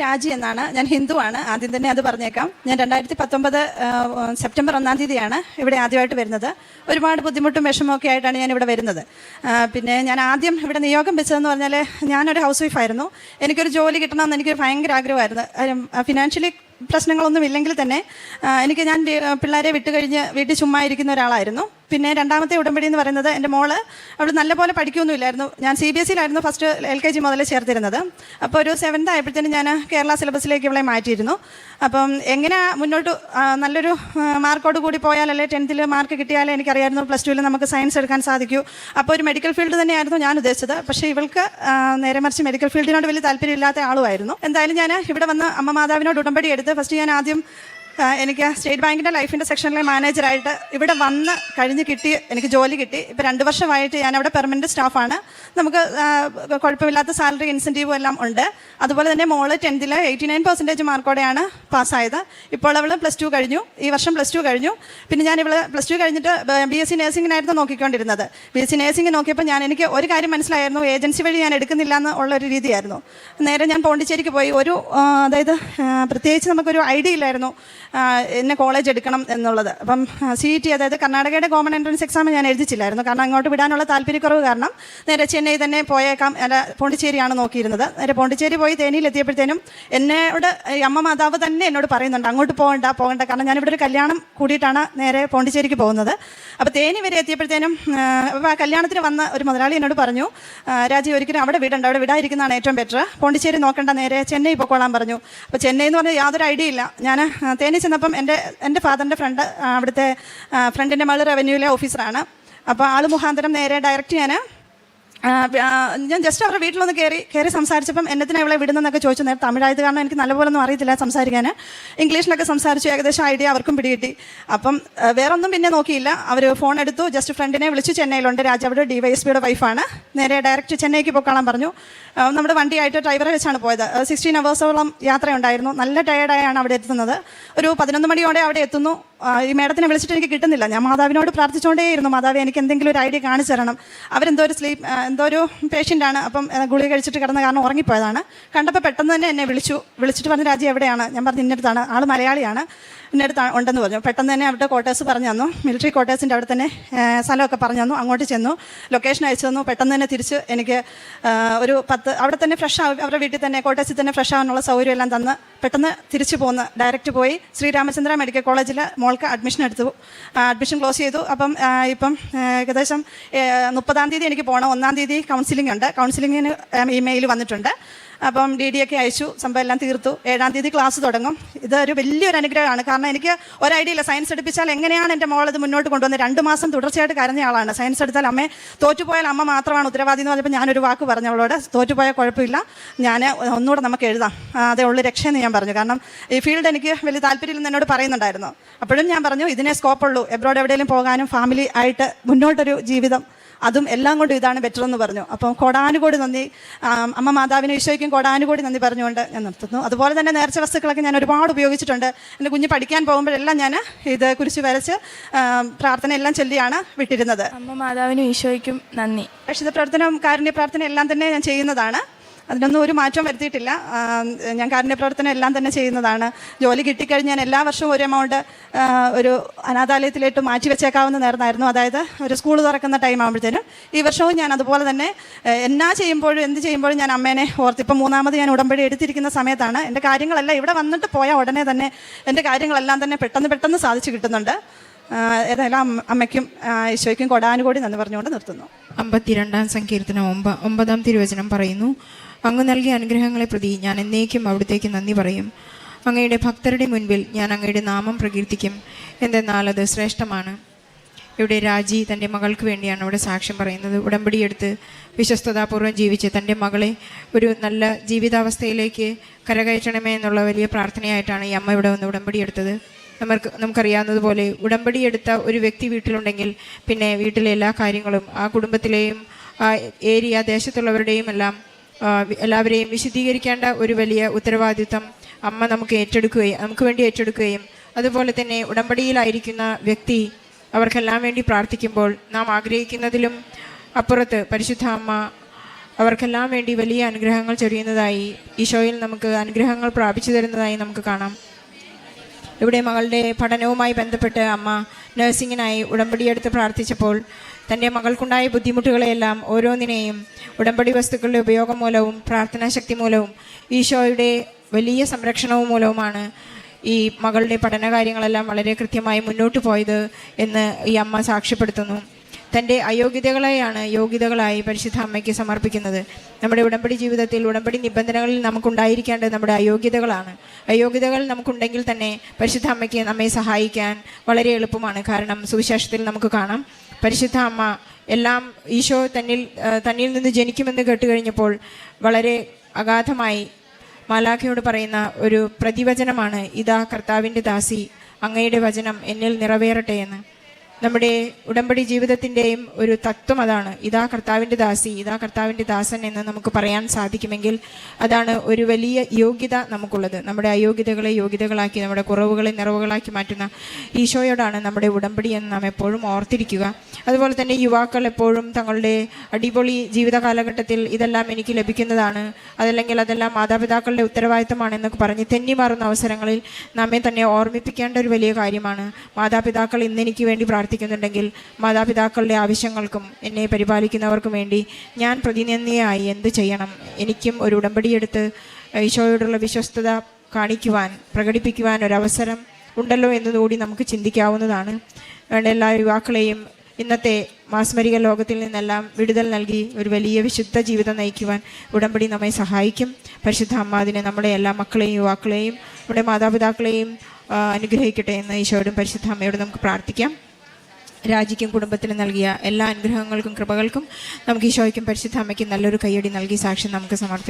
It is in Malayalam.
രാജി എന്നാണ്. ഞാൻ ഹിന്ദുവാണ്. ആദ്യം തന്നെ അത് പറഞ്ഞേക്കാം. ഞാൻ രണ്ടായിരത്തി പത്തൊമ്പത് സെപ്റ്റംബർ ഒന്നാം തീയതിയാണ് ഇവിടെ ആദ്യമായിട്ട് വരുന്നത്. ഒരുപാട് ബുദ്ധിമുട്ടും വിഷമമൊക്കെ ആയിട്ടാണ് ഞാൻ ഇവിടെ വരുന്നത്. പിന്നെ ഞാൻ ആദ്യം ഇവിടെ നിയോഗം വെച്ചതെന്ന് പറഞ്ഞാൽ ഞാനൊരു ഹൗസ് വൈഫായിരുന്നു എനിക്കൊരു ജോലി കിട്ടണമെന്ന് എനിക്ക് ഭയങ്കര ആഗ്രഹമായിരുന്നു. ഫിനാൻഷ്യലി പ്രശ്നങ്ങളൊന്നും ഇല്ലെങ്കിൽ തന്നെ എനിക്ക് ഞാൻ പിള്ളേരെ വിട്ടുകഴിഞ്ഞ് വീട്ടിൽ ചുമ്മാ ഇരിക്കുന്ന ഒരാളായിരുന്നു. പിന്നെ രണ്ടാമത്തെ ഉടമ്പടി എന്ന് പറയുന്നത് എന്റെ മോൾ അവൾ നല്ലപോലെ പഠിക്കുകയൊന്നുമില്ലായിരുന്നു ഞാൻ സി ബി എസ് സിയിലായിരുന്നു ഫസ്റ്റ് എൽ കെ ജി മുതൽ ചേർത്തിരുന്നത്. അപ്പോൾ ഒരു സെവൻത് ആയപ്പോഴത്തേനും ഞാൻ കേരള സിലബസിലേക്ക് ഇവളെ മാറ്റിയിരുന്നു. അപ്പം എങ്ങനെ മുന്നോട്ട് നല്ലൊരു മാർക്കോട് കൂടി പോയാൽ പോയാലല്ലേ ടെൻത്തിൽ മാർക്ക് കിട്ടിയാലേ എനിക്കറിയായിരുന്നു പ്ലസ് ടുവിൽ നമുക്ക് സയൻസ് എടുക്കാൻ സാധിക്കൂ. അപ്പോൾ ഒരു മെഡിക്കൽ ഫീൽഡ് തന്നെയായിരുന്നു ഞാൻ ഉദ്ദേശിച്ചത്. പക്ഷേ ഇവൾക്ക് നേരെ മറിച്ച് മെഡിക്കൽ ഫീൽഡിനോട് വലിയ താല്പര്യമില്ലാത്ത ആളുമായിരുന്നു. എന്തായാലും ഞാൻ ഇവിടെ വന്ന് അമ്മ മാതാവിനോട് ഉടമ്പടി എടുത്ത് ഫസ്റ്റ് ഞാൻ ആദ്യം എനിക്ക് സ്റ്റേറ്റ് ബാങ്കിന്റെ ലൈഫിന്റെ സെക്ഷനിലെ മാനേജറായിട്ട് ഇവിടെ വന്ന് കഴിഞ്ഞ് കിട്ടി എനിക്ക് ജോലി കിട്ടി. ഇപ്പോൾ രണ്ട് വർഷമായിട്ട് ഞാൻ അവിടെ പെർമനന്റ് സ്റ്റാഫാണ്. നമുക്ക് കുഴപ്പമില്ലാത്ത സാലറി ഇൻസെന്റീവും എല്ലാം ഉണ്ട്. അതുപോലെ തന്നെ മോൾ ടെൻത്തിൽ എയ്റ്റി നയൻ പെർസെന്റേജ് മാർക്കോടെയാണ് പാസ്സായത്. ഇപ്പോൾ അവൾ പ്ലസ് ടു കഴിഞ്ഞു. ഈ വർഷം പ്ലസ് ടു കഴിഞ്ഞു. പിന്നെ ഞാൻ ഇവൾ പ്ലസ് ടു കഴിഞ്ഞിട്ട് ബി എസ് സി നേഴ്സിങ്ങിനായിരുന്നു നോക്കിക്കൊണ്ടിരുന്നത്. ബി എസ് സി നേഴ്സിംഗ് നോക്കിയപ്പോൾ ഞാൻ എനിക്ക് ഒരു കാര്യം മനസ്സിലായിരുന്നു. ഏജൻസി വഴി ഞാൻ എടുക്കുന്നില്ല എന്ന് ഉള്ളൊരു രീതിയായിരുന്നു. നേരെ ഞാൻ പോണ്ടിച്ചേരിക്ക് പോയി. ഒരു അതായത് പ്രത്യേകിച്ച് നമുക്കൊരു ഐഡിയ ഇല്ലായിരുന്നു. എന്നെ കോളേജ് എടുക്കണം എന്നുള്ളത്. അപ്പം സി ടി അതായത് കർണാടകയുടെ കോമൺ എൻട്രൻസ് എക്സാം ഞാൻ എഴുതിച്ചില്ലായിരുന്നു. കാരണം അങ്ങോട്ട് വിടാനുള്ള താല്പര്യക്കുറവ് കാരണം നേരെ ചെന്നൈ തന്നെ പോയേക്കാം. അല്ല പോണ്ടിച്ചേരിയാണ് നോക്കിയിരുന്നത്. നേരെ പോണ്ടിച്ചേരി പോയി തേനിയിൽ എത്തിയപ്പോഴത്തേനും എന്നോട് അമ്മ മാതാവ് തന്നെ എന്നോട് പറയുന്നുണ്ട് അങ്ങോട്ട് പോകണ്ട പോകണ്ട. കാരണം ഞാനിവിടെ ഒരു കല്യാണം കൂടിയിട്ടാണ് നേരെ പോണ്ടിച്ചേരിക്ക് പോകുന്നത്. അപ്പോൾ തേനി വരെ എത്തിയപ്പോഴത്തേനും അപ്പോൾ ആ കല്യാണത്തിന് വന്ന ഒരു മുതലാളി എന്നോട് പറഞ്ഞു രാജി ഒരിക്കലും അവിടെ വിടണ്ട അവിടെ വിടാതിരിക്കുന്നതാണ് ഏറ്റവും ബെറ്റർ പോണ്ടിച്ചേരി നോക്കണ്ട നേരെ ചെന്നൈ പൊക്കോളാൻ പറഞ്ഞു. അപ്പോൾ ചെന്നൈ എന്ന് പറഞ്ഞാൽ യാതൊരു ഐഡിയ ഇല്ല. ഞാൻ തേനി ചെന്നപ്പം എന്റെ എന്റെ ഫാദറിന്റെ ഫ്രണ്ട് അവിടുത്തെ ഫ്രണ്ടിന്റെ മകൾ റവന്യൂവിലെ ഓഫീസറാണ് അപ്പോൾ ആൾ മുഖാന്തരം നേരെ ഡയറക്റ്റ് ഞാൻ ഞാൻ ജസ്റ്റ് അവരുടെ വീട്ടിലൊന്ന് കയറി കയറി സംസാരിച്ചപ്പം എന്നത്തിനെ അവളെ വിടുന്നതെന്നൊക്കെ ചോദിച്ചു. നേരം തമിഴായത് കാരണം എനിക്ക് നല്ലപോലൊന്നും അറിയത്തില്ല സംസാരിക്കാൻ ഇംഗ്ലീഷിലൊക്കെ സംസാരിച്ചു ഏകദേശം ഐഡിയ അവർക്കും പിടികിട്ടി. അപ്പം വേറൊന്നും പിന്നെ നോക്കിയില്ല. അവർ ഫോൺ എടുത്തു ജസ്റ്റ് ഫ്രണ്ടിനെ വിളിച്ചു ചെന്നൈയിലുണ്ട്. രാജാവിടെ ഡി വൈ എസ് പിയുടെ വൈഫാണ് നേരെ ഡയറക്റ്റ് ചെന്നൈക്ക് പോയിക്കോളാൻ പറഞ്ഞു. നമ്മുടെ വണ്ടിയായിട്ട് ഡ്രൈവറെ വെച്ചാണ് പോയത്. സിക്സ്റ്റീൻ അവേഴ്സോളം യാത്രയുണ്ടായിരുന്നു. നല്ല ടയേർഡായാണ് അവിടെ എത്തുന്നത്. ഒരു പതിനൊന്ന് മണിയോടെ അവിടെ എത്തുന്നു. ഈ മേഡത്തിനെ വിളിച്ചിട്ട് എനിക്ക് കിട്ടുന്നില്ല. ഞാൻ മാതാവിനോട് പ്രാർത്ഥിച്ചുകൊണ്ടേയിരുന്നു. മാതാവ് എനിക്ക് എന്തെങ്കിലും ഒരു ഐഡിയ കാണിച്ചു തരണം. അവരെന്തോ ഒരു സ്ലീപ്പ് എന്തോ ഒരു പേഷ്യന്റാണ് അപ്പം ഗുളിക കഴിച്ചിട്ട് കിടന്ന കാരണം ഉറങ്ങിപ്പോയതാണ്. കണ്ടപ്പോൾ പെട്ടെന്ന് തന്നെ എന്നെ വിളിച്ചു. വിളിച്ചിട്ട് പറഞ്ഞ രാജ്യം എവിടെയാണ്? ഞാൻ പറഞ്ഞു ഇന്നടുത്താണ്. ആൾ മലയാളിയാണ്. ഇന്നടുത്ത് ഉണ്ടെന്ന് പറഞ്ഞു. പെട്ടെന്ന് തന്നെ അവിടെ ക്വാർട്ടേഴ്സ് പറഞ്ഞു തന്നു. മിലിറ്ററി ക്വാർട്ടേഴ്സിന്റെ അവിടെ തന്നെ സ്ഥലമൊക്കെ പറഞ്ഞു തന്നു. അങ്ങോട്ട് ചെന്നു. ലൊക്കേഷൻ അയച്ചു തന്നു. പെട്ടെന്ന് തന്നെ തിരിച്ച് എനിക്ക് ഒരു പത്ത് അവിടെ തന്നെ ഫ്രഷ് ആവും. അവരുടെ വീട്ടിൽ തന്നെ കോട്ടേഴ്സിൽ തന്നെ ഫ്രഷ് ആവാനുള്ള സൗകര്യം എല്ലാം തന്ന് പെട്ടെന്ന് തിരിച്ചു പോന്ന്. ഡയറക്റ്റ് പോയി. ശ്രീരാമചന്ദ്ര മെഡിക്കൽ കോളേജിൽ മോൾക്ക് അഡ്മിഷൻ എടുത്തു. അഡ്മിഷൻ ക്ലോസ് ചെയ്തു. അപ്പം ഇപ്പം ഏകദേശം മുപ്പതാം തീയതി എനിക്ക് പോകണം ഒന്നാം തീയതി കൗൺസിലിംഗ് ഉണ്ട്. കൗൺസിലിങ്ങിന് ഇമെയിൽ വന്നിട്ടുണ്ട്. അപ്പം ഡി ഡി ഒക്കെ അയച്ചു സംഭവം എല്ലാം തീർത്തു. ഏഴാം തീയതി ക്ലാസ് തുടങ്ങും. ഇതൊരു വലിയൊരു അനുഗ്രഹമാണ്. കാരണം എനിക്ക് ഒരു ഐഡിയ ഇല്ല. സയൻസ് എടുപ്പിച്ചാൽ എങ്ങനെയാണ് എന്റെ മോൾ ഇത് മുന്നോട്ട് കൊണ്ടുവന്നത്? രണ്ട് മാസം തുടർച്ചയായിട്ട് കരഞ്ഞ ആളാണ്. സയൻസ് എടുത്താൽ അമ്മയെ തോറ്റുപോയാൽ അമ്മ മാത്രമാണ് ഉത്തരവാദി എന്ന് പറഞ്ഞപ്പോൾ ഞാനൊരു വാക്ക് പറഞ്ഞു അവളോട്. തോറ്റുപോയാൽ കുഴപ്പമില്ല. ഞാൻ ഒന്നുകൂടെ നമുക്ക് എഴുതാം. അതേ ഉള്ളൂ രക്ഷയെന്ന് ഞാൻ പറഞ്ഞു. കാരണം ഈ ഫീൽഡ് എനിക്ക് വലിയ താല്പര്യമില്ലെന്ന് എന്നോട് പറയുന്നുണ്ടായിരുന്നു. അപ്പോഴും ഞാൻ പറഞ്ഞു ഇതിനെ സ്കോപ്പുള്ളൂ എബ്രോഡ് എവിടെയെങ്കിലും പോകാനും ഫാമിലി ആയിട്ട് മുന്നോട്ടൊരു ജീവിതം അതും എല്ലാം കൊണ്ടും ഇതാണ് ബെറ്റർ എന്ന് പറഞ്ഞു. അപ്പം കൊടാനുകൂടി നന്ദി. അമ്മ മാതാവിനെ ഈശോയ്ക്കും കൊടാനുകൂടി നന്ദി പറഞ്ഞുകൊണ്ട് ഞാൻ നിർത്തുന്നു. അതുപോലെ തന്നെ നേർച്ച വസ്തുക്കളൊക്കെ ഞാൻ ഒരുപാട് ഉപയോഗിച്ചിട്ടുണ്ട്. എന്റെ കുഞ്ഞ് പഠിക്കാൻ പോകുമ്പോഴെല്ലാം ഞാൻ ഇത് കുരിശ് വരച്ച് പ്രാർത്ഥന എല്ലാം ചൊല്ലിയാണ് വിട്ടിരുന്നത്. അമ്മ മാതാവിനും ഈശോയ്ക്കും നന്ദി. രക്ഷിത പ്രവർത്തനം കാരുണ്യ പ്രാർത്ഥന എല്ലാം തന്നെ ഞാൻ ചെയ്യുന്നതാണ്. അതിനൊന്നും ഒരു മാറ്റം വരുത്തിയിട്ടില്ല. ഞാൻ കാരുണ്യ പ്രവർത്തനം എല്ലാം തന്നെ ചെയ്യുന്നതാണ്. ജോലി കിട്ടിക്കഴിഞ്ഞാൽ എല്ലാ വർഷവും ഒരു എമൗണ്ട് ഒരു അനാഥാലയത്തിലേക്ക് മാറ്റി വെച്ചേക്കാവുന്ന നേർന്നായിരുന്നു അതായത് ഒരു സ്കൂൾ തുറക്കുന്ന ടൈം ആകുമ്പോഴത്തേനും ഈ വർഷവും ഞാൻ അതുപോലെ തന്നെ എന്നാ ചെയ്യുമ്പോഴും എന്ത് ചെയ്യുമ്പോഴും ഞാൻ അമ്മേനെ ഓർത്ത് ഇപ്പം മൂന്നാമത് ഞാൻ ഉടമ്പടി എടുത്തിരിക്കുന്ന സമയത്താണ്. എന്റെ കാര്യങ്ങളെല്ലാം ഇവിടെ വന്നിട്ട് പോയ ഉടനെ തന്നെ എന്റെ കാര്യങ്ങളെല്ലാം തന്നെ പെട്ടെന്ന് പെട്ടെന്ന് സാധിച്ചു കിട്ടുന്നുണ്ട്. ഏതായാലും അമ്മയ്ക്കും ഈശോയ്ക്കും കൊടാനുകൂടി നന്ദി പറഞ്ഞുകൊണ്ട് നിർത്തുന്നു. അമ്പത്തിരണ്ടാം സങ്കീർത്തനം ഒമ്പ ഒമ്പതാം തിരുവചനം പറയുന്നു അങ്ങ് നൽകിയ അനുഗ്രഹങ്ങളെ പ്രതി ഞാൻ എന്നേക്കും അവിടത്തേക്ക് നന്ദി പറയും. അങ്ങയുടെ ഭക്തരുടെ മുൻപിൽ ഞാൻ അങ്ങയുടെ നാമം പ്രകീർത്തിക്കും. എന്തെന്നാൽ അത് ശ്രേഷ്ഠമാണ്. ഇവിടെ രാജി തന്റെ മകൾക്ക് വേണ്ടിയാണ് അവിടെ സാക്ഷ്യം പറയുന്നത്. ഉടമ്പടിയെടുത്ത് വിശ്വസ്തതാപൂർവം ജീവിച്ച് തന്റെ മകളെ ഒരു നല്ല ജീവിതാവസ്ഥയിലേക്ക് കരകയറ്റണമേ എന്നുള്ള വലിയ പ്രാർത്ഥനയായിട്ടാണ് ഈ അമ്മ ഇവിടെ വന്ന് ഉടമ്പടിയെടുത്തത് നമുക്ക് നമുക്കറിയാവുന്നതുപോലെ ഉടമ്പടിയെടുത്ത ഒരു വ്യക്തി വീട്ടിലുണ്ടെങ്കിൽ പിന്നെ വീട്ടിലെ എല്ലാ കാര്യങ്ങളും ആ കുടുംബത്തിലെയും ആ ഏരിയ ദേശത്തുള്ളവരുടെയും എല്ലാം എല്ലാവരെയും വിശദീകരിക്കേണ്ട ഒരു വലിയ ഉത്തരവാദിത്വം അമ്മ നമുക്ക് ഏറ്റെടുക്കുകയും നമുക്ക് വേണ്ടി ഏറ്റെടുക്കുകയും അതുപോലെ തന്നെ ഉടമ്പടിയിലായിരിക്കുന്ന വ്യക്തി അവർക്കെല്ലാം വേണ്ടി പ്രാർത്ഥിക്കുമ്പോൾ നാം ആഗ്രഹിക്കുന്നതിലും അപ്പുറത്ത് പരിശുദ്ധ അമ്മ അവർക്കെല്ലാം വേണ്ടി വലിയ അനുഗ്രഹങ്ങൾ ചൊരിയുന്നതായി ഈശോയിൽ നമുക്ക് അനുഗ്രഹങ്ങൾ പ്രാപിച്ചു തരുന്നതായി നമുക്ക് കാണാം. ഇവിടെ മകളുടെ പഠനവുമായി ബന്ധപ്പെട്ട് അമ്മ നഴ്സിങ്ങിനായി ഉടമ്പടിയെടുത്ത് പ്രാർത്ഥിച്ചപ്പോൾ തന്റെ മകൾക്കുണ്ടായ ബുദ്ധിമുട്ടുകളെയെല്ലാം ഓരോന്നിനെയും ഉടമ്പടി വസ്തുക്കളുടെ ഉപയോഗം മൂലവും പ്രാർത്ഥനാശക്തി മൂലവും ഈശോയുടെ വലിയ സംരക്ഷണവും മൂലവുമാണ് ഈ മകളുടെ പഠനകാര്യങ്ങളെല്ലാം വളരെ കൃത്യമായി മുന്നോട്ട് പോയത് എന്ന് ഈ അമ്മ സാക്ഷ്യപ്പെടുത്തുന്നു. തന്റെ അയോഗ്യതകളെയാണ് യോഗ്യതകളായി പരിശുദ്ധ അമ്മയ്ക്ക് സമർപ്പിക്കുന്നത്. നമ്മുടെ ഉടമ്പടി ജീവിതത്തിൽ ഉടമ്പടി നിബന്ധനകളിൽ നമുക്കുണ്ടായിരിക്കേണ്ടത് നമ്മുടെ അയോഗ്യതകളാണ്. അയോഗ്യതകൾ നമുക്കുണ്ടെങ്കിൽ തന്നെ പരിശുദ്ധ അമ്മയ്ക്ക് നമ്മെ സഹായിക്കാൻ വളരെ എളുപ്പമാണ്. കാരണം സുവിശേഷത്തിൽ നമുക്ക് കാണാം. പരിശുദ്ധ അമ്മ എല്ലാം ഈശോ തന്നിൽ തന്നിൽ നിന്ന് ജനിക്കുമെന്ന് കേട്ട് കഴിഞ്ഞപ്പോൾ വളരെ അഗാധമായി മാലാഖയോട് പറയുന്ന ഒരു പ്രതിവചനമാണ് ഇതാ കർത്താവിന്റെ ദാസി അങ്ങയുടെ വചനം എന്നിൽ നിറവേറട്ടെ എന്ന്. നമ്മുടെ ഉടമ്പടി ജീവിതത്തിന്റെയും ഒരു തത്വം അതാണ്. ഇതാ കർത്താവിന്റെ ദാസി ഇതാ കർത്താവിന്റെ ദാസൻ എന്ന് നമുക്ക് പറയാൻ സാധിക്കുമെങ്കിൽ അതാണ് ഒരു വലിയ യോഗ്യത നമുക്കുള്ളത്. നമ്മുടെ അയോഗ്യതകളെ യോഗ്യതകളാക്കി നമ്മുടെ കുറവുകളെ നിറവുകളാക്കി മാറ്റുന്ന ഈശോയോടാണ് നമ്മുടെ ഉടമ്പടി എന്ന് നാം എപ്പോഴും ഓർത്തിരിക്കുക. അതുപോലെ തന്നെ യുവാക്കൾ എപ്പോഴും തങ്ങളുടെ അടിപൊളി ജീവിത കാലഘട്ടത്തിൽ ഇതെല്ലാം എനിക്ക് ലഭിക്കുന്നതാണ്. അതല്ലെങ്കിൽ അതെല്ലാം മാതാപിതാക്കളുടെ ഉത്തരവാദിത്തമാണെന്നൊക്കെ പറഞ്ഞ് തെന്നിമാറുന്ന അവസരങ്ങളിൽ നമ്മെ തന്നെ ഓർമ്മിപ്പിക്കേണ്ട ഒരു വലിയ കാര്യമാണ്. മാതാപിതാക്കൾ ഇന്നെനിക്ക് വേണ്ടി പ്രാർത്ഥിക്കുന്നുണ്ടെങ്കിൽ മാതാപിതാക്കളുടെ ആവശ്യങ്ങൾക്കും എന്നെ പരിപാലിക്കുന്നവർക്കും വേണ്ടി ഞാൻ പ്രതിനിധിയായി എന്ത് ചെയ്യണം? എനിക്കും ഒരു ഉടമ്പടിയെടുത്ത് ഈശോയോടുള്ള വിശ്വസ്തത കാണിക്കുവാൻ പ്രകടിപ്പിക്കുവാൻ ഒരവസരം ഉണ്ടല്ലോ എന്നതുകൂടി നമുക്ക് ചിന്തിക്കാവുന്നതാണ്. വേണ്ട എല്ലാ യുവാക്കളെയും ഇന്നത്തെ മാസ്മരിക ലോകത്തിൽ നിന്നെല്ലാം വിടുതൽ നൽകി ഒരു വലിയ വിശുദ്ധ ജീവിതം നയിക്കുവാൻ ഉടമ്പടി നമ്മെ സഹായിക്കും. പരിശുദ്ധ അമ്മാതിനെ നമ്മുടെ എല്ലാ മക്കളെയും യുവാക്കളെയും നമ്മുടെ മാതാപിതാക്കളെയും അനുഗ്രഹിക്കട്ടെ എന്ന് ഈശോയോടും പരിശുദ്ധ അമ്മയോടും നമുക്ക് പ്രാർത്ഥിക്കാം. രാജിക്കും കുടുംബത്തിനും നൽകിയ എല്ലാ അനുഗ്രഹങ്ങൾക്കും കൃപകൾക്കും നമുക്ക് ഈശോയ്ക്കും പരിശുദ്ധ അമ്മയ്ക്കും നല്ലൊരു കൈയടി നൽകി സാക്ഷ്യം നമുക്ക് സമർപ്പിക്കാം